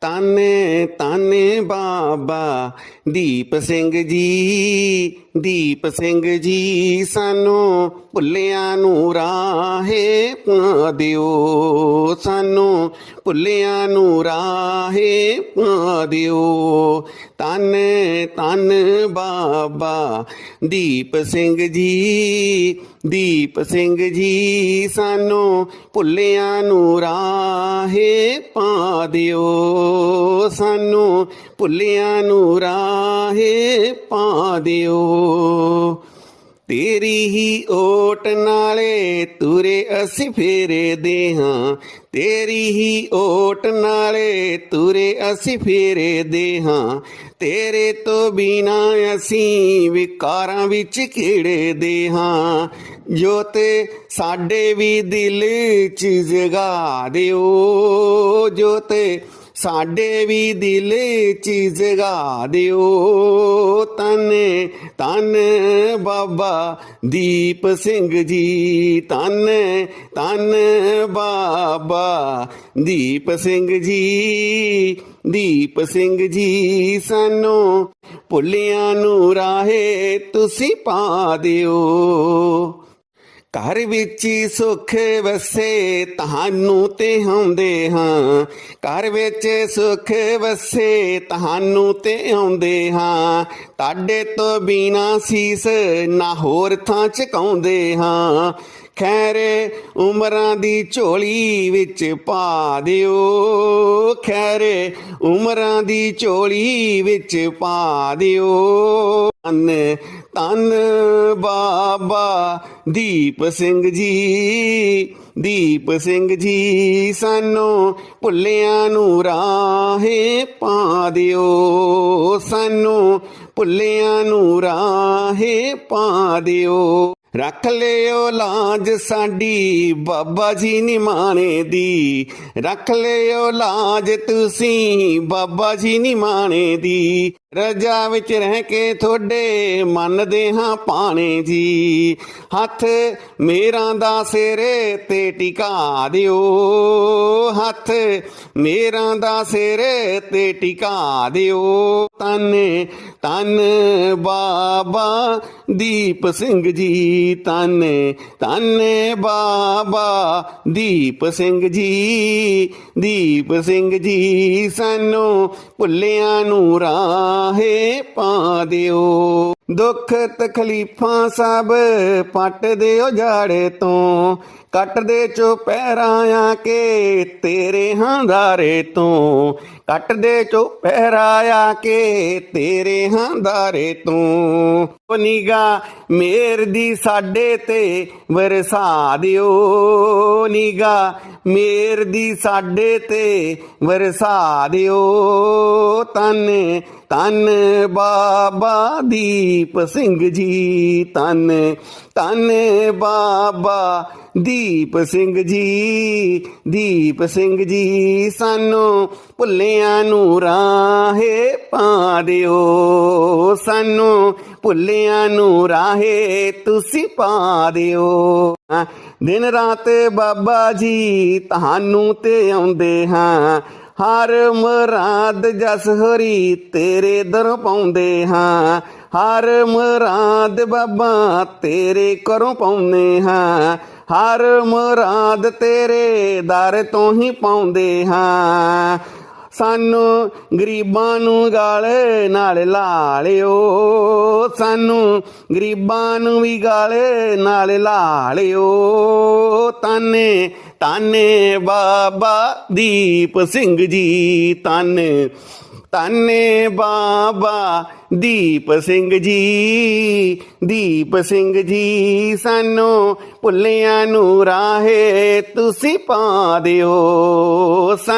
ਤਾਨੇ ਤਾਨੇ ਬਾਬਾ ਦੀਪ ਸਿੰਘ ਜੀ ਦੀਪ ਸਿੰਘ ਜੀ ਸਾਨੂੰ ਭੁੱਲਿਆਂ ਨੂੰ ਰਾਹੇ ਪਾ ਦਿਓ। ਸਾਨੂੰ ਭੁੱਲਿਆਂ ਨੂੰ ਰਾਹੇ ਪਾ ਦਿਓ। ਤਨ ਤਨ ਬਾਬਾ ਦੀਪ ਸਿੰਘ ਜੀ, ਦੀਪ ਸਿੰਘ ਜੀ ਸਾਨੂੰ ਭੁੱਲਿਆਂ ਨੂੰ ਰਾਹੇ ਪਾ ਦਿਓ। ਸਾਨੂੰ ਭੁੱਲਿਆਂ ਨੂੰ ਰਾਹੇ ਪਾ ਦਿਓ। ਤੇਰੀ ਹੀ ਓਟ ਨਾਲੇ ਤੁਰੇ ਅਸੀਂ ਫੇਰੇ ਦੇ ਹਾਂ ਤੇਰੀ ਹੀ ਓਟ ਨਾਲੇ ਤੁਰੇ ਅਸੀਂ ਫੇਰੇ ਦੇ ਹਾਂ ਤੇਰੇ ਤੋਂ ਬਿਨਾ ਅਸੀਂ ਵਿਕਾਰਾਂ ਵਿੱਚ ਕਿਹੜੇ ਦੇ ਹਾਂ ਜੋ ਤੇ ਸਾਡੇ ਵੀ ਦਿਲ ਚ ਜਗਾ ਦਿਓ, ਜੋ ਤੇ ਸਾਡੇ ਵੀ ਦਿਲ ਚ ਜਗਾ ਦਿਓ। ਤਨ ਤਨ ਬਾਬਾ ਦੀਪ ਸਿੰਘ ਜੀ। ਤਨ ਤਨ ਬਾਬਾ ਦੀਪ ਸਿੰਘ ਜੀ। ਦੀਪ ਸਿੰਘ ਜੀ, ਸਾਨੂੰ ਭੁੱਲਿਆਂ ਨੂੰ ਰਾਹੇ ਤੁਸੀਂ ਪਾ ਦਿਓ। ਘਰ ਵਿੱਚ ਹੀ ਸੁੱਖ ਵਸੇ ਤੁਹਾਨੂੰ ਤੇ ਆਉਂਦੇ ਹਾਂ। ਘਰ ਵਿੱਚ ਸੁੱਖ ਵਸੇ ਤੁਹਾਨੂੰ ਤੇ ਆਉਂਦੇ ਹਾਂ। ਤੁਹਾਡੇ ਤੋਂ ਬਿਨਾ ਸੀਸ ਨਾ ਹੋਰ ਥਾਂ ਚਕਾਉਂਦੇ ਹਾਂ। ਖੈਰੇ, ਉਮਰਾਂ ਦੀ ਝੋਲੀ ਵਿੱਚ ਪਾ ਦਿਓ। ਖੈਰੇ, ਉਮਰਾਂ ਦੀ ਝੋਲੀ ਵਿੱਚ ਪਾ ਦਿਓ। ਤਨ ਤਨ ਬਾਬਾ ਦੀਪ ਸਿੰਘ ਜੀ, ਦੀਪ ਸਿੰਘ ਜੀ ਸਾਨੂੰ ਭੁੱਲਿਆਂ ਨੂੰ ਰਾਹੇ ਪਾ ਦਿਓ। ਸਾਨੂੰ ਭੁੱਲਿਆਂ ਨੂੰ ਰਾਹੇ ਪਾ ਦਿਓ। ਰੱਖ ਲਿਓ ਲਾਜ ਸਾਡੀ, ਬਾਬਾ ਜੀ ਨੀ ਮਾਣੇ ਦੀ। ਰੱਖ ਲਿਓ ਲਾਜ ਤੁਸੀਂ, ਬਾਬਾ ਜੀ ਨੀ ਮਾਣੇ ਦੀ। ਰਜਾ ਵਿੱਚ ਰਹਿ ਕੇ ਤੁਹਾਡੇ ਮੰਨਦੇ ਹਾਂ ਪਾਣੇ ਜੀ। ਹੱਥ ਮੇਰਾ ਦਾ ਸਿਰੇ ਤੇ ਟਿਕਾ ਦਿਓ। ਹੱਥ ਮੇਰਾ ਦਾ ਸਿਰੇ ਤੇ ਟਿਕਾ ਦਿਓ। ਤਨ ਤਨ ਬਾਬਾ ਦੀਪ ਸਿੰਘ ਜੀ ਤਨ ਤਨ ਬਾਬਾ ਦੀਪ ਸਿੰਘ ਜੀ, ਦੀਪ ਸਿੰਘ ਜੀ ਸਾਨੂੰ ਭੁੱਲਿਆਂ ਨੂੰ ਰਾਹੇ ਪਾ ਦਿਓ। ਦੁੱਖ ਤਕਲੀਫਾਂ ਸਭ ਪੱਟ ਦਿਓ ਜਾੜੇ ਤੋਂ। ਕੱਟ ਦੇ ਚੋ ਪੈਰਾਂ ਕੇ ਤੇਰੇ ਹੰਦਾਰੇ ਤੋਂ। ਕੱਟ ਦੇ ਚੋ ਪੈਰਾਂ ਕੇ ਤੇਰੇ ਹੰਦਾਰੇ ਤੋਂ। ਉਹ ਨਿਗਾ ਮੇਰ ਦੀ ਸਾਡੇ ਤੇ ਵਰਸਾ ਦਿਓ। ਨਿਗਾ ਮੇਰ ਦੀ ਸਾਡੇ ਤੇ ਵਰਸਾ ਦਿਓ। ਤਨ ਤਨ ਬਾਬਾ ਦੀ ਦੀਪ ਸਿੰਘ ਜੀ ਤਨ ਤਨ ਬਾਬਾ ਦੀਪ ਸਿੰਘ ਜੀ, ਦੀਪ ਸਿੰਘ ਜੀ ਸਾਨੂੰ ਭੁੱਲਿਆਂ ਨੂੰ ਰਾਹੇ ਪਾ ਦਿਓ, ਸਾਨੂੰ ਭੁੱਲਿਆਂ ਨੂੰ ਰਾਹੇ ਤੁਸੀਂ ਪਾ ਦਿਓ। ਦਿਨ ਰਾਤ ਬਾਬਾ ਜੀ ਤੁਹਾਨੂੰ ਤੇ ਆਉਂਦੇ ਹਾਂ, ਹਰ ਮੁਰਾਦ ਜਸ ਹਰੀ ਤੇਰੇ ਦਰ ਪਾਉਂਦੇ ਹਾਂ। ਹਰ ਮੁਰਾਦ ਬਾਬਾ ਤੇਰੇ ਕਰੋਂ ਪਾਉਂਦੇ ਹਾਂ। ਹਰ ਮੁਰਾਦ ਤੇਰੇ ਦਰ ਤੋਂ ਹੀ ਪਾਉਂਦੇ ਹਾਂ। ਸਾਨੂੰ ਗਰੀਬਾਂ ਨੂੰ ਗਾਲ ਨਾਲ ਲਾ ਲਿਓ ਸਾਨੂੰ ਗਰੀਬਾਂ ਨੂੰ ਵੀ ਗਾਲ ਨਾਲ ਲਾ ਲਿਓ ਤਾਨੇ ਤਾਨੇ ਬਾਬਾ ਦੀਪ ਸਿੰਘ ਜੀ, ਤਾਨੇ ਤਾਨੇ ਬਾਬਾ ਦੀਪ ਸਿੰਘ ਜੀ, ਦੀਪ ਸਿੰਘ ਜੀ, ਸਾਨੂੰ ਭੁੱਲਿਆਂ ਨੂੰ ਰਾਹੇ ਤੁਸੀਂ ਪਾ ਦਿਓ ਸਾਨੂੰ